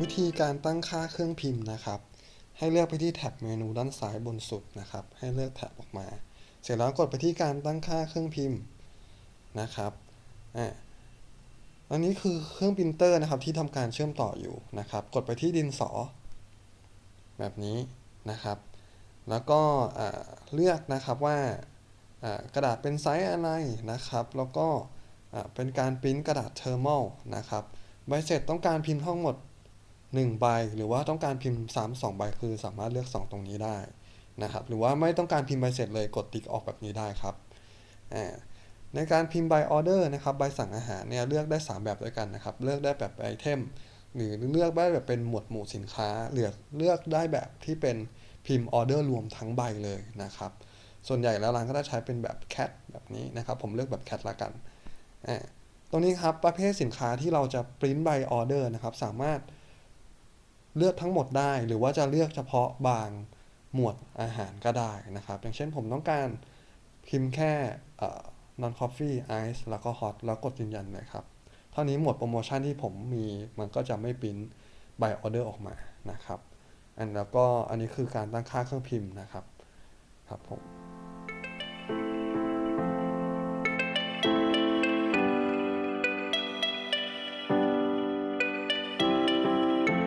วิธีการตั้งค่าเครื่องพิมพ์นะครับ ให้เลือกไปที่แท็บเมนูด้านซ้ายบนสุดนะครับ ให้เลือกแท็บออกมา เสร็จแล้วกดไปที่การตั้งค่าเครื่องพิมพ์นะครับอ่าอันนี้คือเครื่องปรินเตอร์นะครับที่ทำการเชื่อมต่ออยู่นะครับ กดไปที่ดินสอ แบบนี้นะครับ แล้วก็เลือกนะครับว่ากระดาษเป็นไซส์อะไรนะครับ แล้วก็เป็นการปริ้นกระดาษเทอร์มลนะครับใบเสร็จต้องการพิมพ์ทั้งหมด 1ใบหรือว่าต้องการพิมพ์ซ้ำสองใบคือสามารถเลือก 2 ตรงนี้ได้นะครับหรือว่าไม่ต้องการพิมพ์ใบเสร็จเลยกดติ๊กออกแบบนี้ได้ครับในการพิมพ์ใบออเดอร์นะครับใบสั่งอาหารเนี่ยเลือกได้ 3 แบบด้วยกันนะครับเลือกได้แบบไอเทมหรือเลือกได้แบบเป็นหมวดหมู่สินค้าเลือกเลือกได้แบบที่เป็นพิมพ์ออเดอร์รวมทั้งใบเลยนะครับส่วนใหญ่แล้วร้านก็จะใช้เป็นแบบแคทแบบนี้นะครับผมเลือกแบบแคทละกันตรงนี้ครับประเภทสินค้าที่เราจะปริ้นใบออเดอร์นะครับสามารถ เลือกทั้งหมดได้ หรือว่าจะเลือกเฉพาะบางหมวดอาหารก็ได้นะครับ อย่างเช่นผมต้องการพิมพ์แค่เอ่อ non coffee ice แล้วก็ hot แล้วกดยืนยันเลยครับ เท่านี้หมวดโปรโมชั่นที่ผมมีมันก็จะไม่ปริ้นใบออเดอร์ออกมานะครับ อันแล้วก็อันนี้คือการตั้งค่าเครื่องพิมพ์นะครับ ครับผม